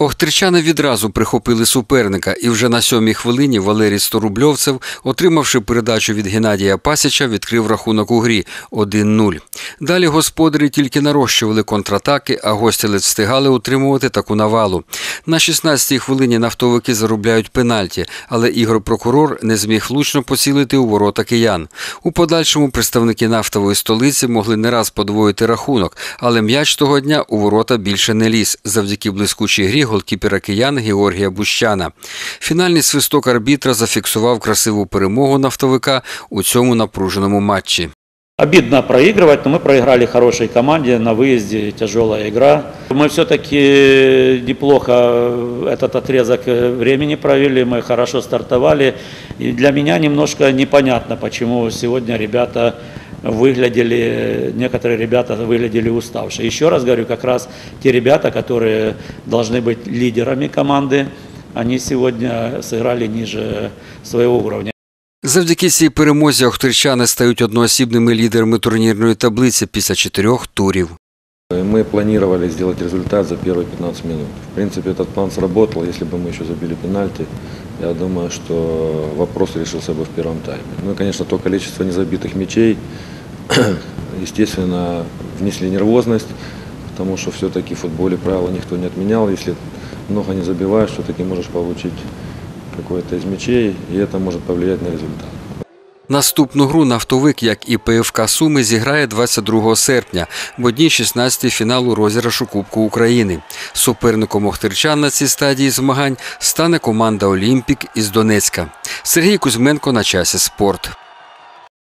Охтирчани відразу прихопили суперника, і вже на сьомій хвилині Валерій Сторубльовцев, отримавши передачу від Геннадія Пасіча, відкрив рахунок у грі 1-0. Далі господарі тільки нарощували контратаки, а гості ледь встигали утримувати таку навалу. На 16-й хвилині нафтовики заробляють пенальті, але Ігор Прокурор не зміг влучно поцілити у ворота киян. У подальшому представники нафтової столиці могли не раз подвоїти рахунок, але м'яч того дня у ворота більше не ліз завдяки блискучій грі голкіпера киян Георгія Бущана. Фінальний свисток арбітра зафіксував красиву перемогу нафтовика у цьому напруженому матчі. Обидно проигрывать, но мы проиграли хорошей команде на выезде, тяжелая игра. Мы все-таки неплохо этот отрезок времени провели, мы хорошо стартовали. И для меня немножко непонятно, почему сегодня ребята выглядели, некоторые ребята выглядели уставшие. Еще раз говорю, как раз те ребята, которые должны быть лидерами команды, они сегодня сыграли ниже своего уровня. Завдяки цій перемозі охтирчани стають одноосібними лідерами турнірної таблиці після чотирьох турів. Мы планировали сделать результат за первые 15 минут. В принципе, этот план сработал. Если бы мы еще забили пенальти, я думаю, что вопрос решился бы в первом тайме. Ну и, конечно, то количество незабитых мячей, естественно, внесли нервозность, потому что все-таки в футболе правила никто не отменял. Если много не забиваешь, все-таки можешь получить какой-то из мячей, и это может повлиять на результат. Наступну гру нафтовик, як і ПФК Суми, зіграє 22 серпня в одній 16 фіналу розіграшу Кубку України. Суперником охтирчан на цій стадії змагань стане команда Олімпік із Донецька. Сергій Кузьменко на часі спорт.